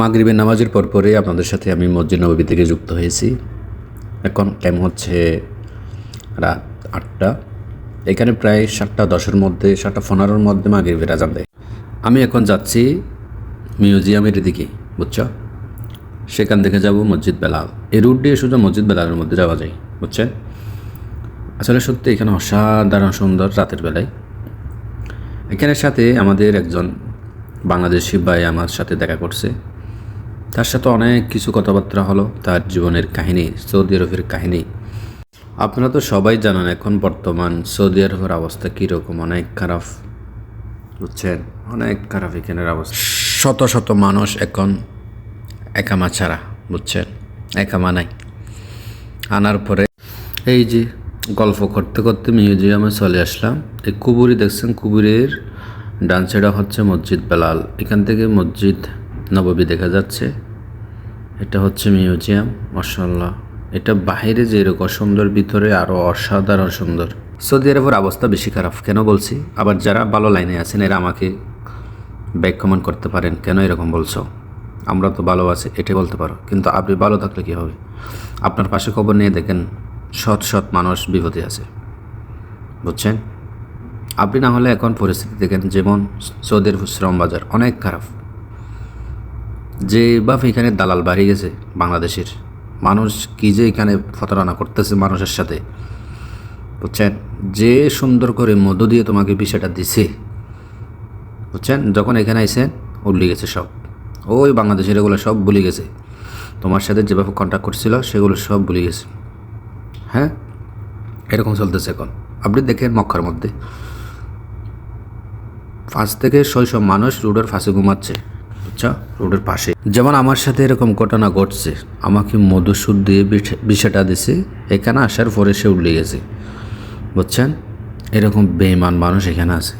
মাগরিবের নামাজের পর পরে আপনাদের সাথে আমি মসজিদ নবী থেকে যুক্ত হয়েছি। এখন টাইম হচ্ছে রাত আটটা। এখানে প্রায় সাতটা দশের মধ্যে, সাতটা পনেরোর মধ্যে মাগরিবের আজান দেয়। আমি এখন যাচ্ছি মিউজিয়ামের দিকে, বুঝছ? সেখান থেকে যাব মসজিদ বেলাল। এই রুট দিয়ে সোজা মসজিদ বেলালের মধ্যে যাওয়া যায়, বুঝছেন? আসলে সত্যি এখানে অসাধারণ সুন্দর রাতের বেলায়। এখানের সাথে আমাদের একজন বাংলাদেশি ভাই আমার সাথে দেখা করছে। তার সাথে অনেক কিছু কথাবার্তা হলো, তার জীবনের কাহিনী, সৌদি আরবের কাহিনী। আপনারা তো সবাই জানেন এখন বর্তমান সৌদি আরবের অবস্থা কীরকম, অনেক খারাপ, বুঝছেন? অনেক খারাপ এখানের অবস্থা। শত শত মানুষ এখন একামা ছাড়া, বুঝছেন? একামা নাই। আনার পরে এই যে গল্প করতে করতে মিউজিয়ামে চলে আসলাম। এই কুবুরি দেখছেন, কুবুরের ডান সাইডে হচ্ছে মসজিদ বেলাল। এখান থেকে মসজিদ নববী দেখা যাচ্ছে। এটা হচ্ছে মিউজিয়াম মাসাল্লাহ এটা বাইরে যে এরকম সুন্দর ভিতরে আরও অসাধারণ সুন্দর। সৌদি আরবের অবস্থা বেশি খারাপ, কেন বলছি? আবার যারা ভালো লাইনে আছেন, এরা আমাকে ব্যাক কমেন্ট করতে পারেন, কেন এরকম বলছো? আমরা তো ভালো আছি, এটাই বলতে পারো। কিন্তু আপনি ভালো থাকলে কী হবে? আপনার পাশে খবর নিয়ে দেখেন, সৎ সৎ মানুষ বিপদে আছে। বুঝছেন? আপনি না হলে এখন পরিস্থিতি দেখেন, যেমন সৌদির শ্রম বাজার অনেক খারাপ। যে বাপ এখানে দালাল বাড়ি গেছে বাংলাদেশের। মানুষ কি যে এখানে প্রতারণা করতেছে মানুষের সাথে। বুঝছেন? যে সুন্দর করে মধু দিয়ে তোমাকে বিষয়টা দিছে। বুঝছেন? যখন এখানে আইসেন উল্লি গেছে সব। ওই বাংলাদেশের এগুলো সব ভুলে গেছে। তোমার সাথে যেভাবে কন্ট্যাক্ট করছিল, সেগুলো সব ভুলে গেছে। হ্যাঁ? এরকম চলতেছে এখন। আপনি দেখেন মক্কার মধ্যে। পাঁচ থেকে ছয়শো মানুষ রোডের ফাঁসে ঘুমাচ্ছে। বুঝছ রোডের পাশে। যেমন আমার সাথে এরকম ঘটনা ঘটছে, আমাকে মধুসূর দিয়ে বিষাটা দিছে, এখানে আসার পরে সে উল্লে গেছে। বুঝছেন? এরকম বেইমান মানুষ এখানে আছে।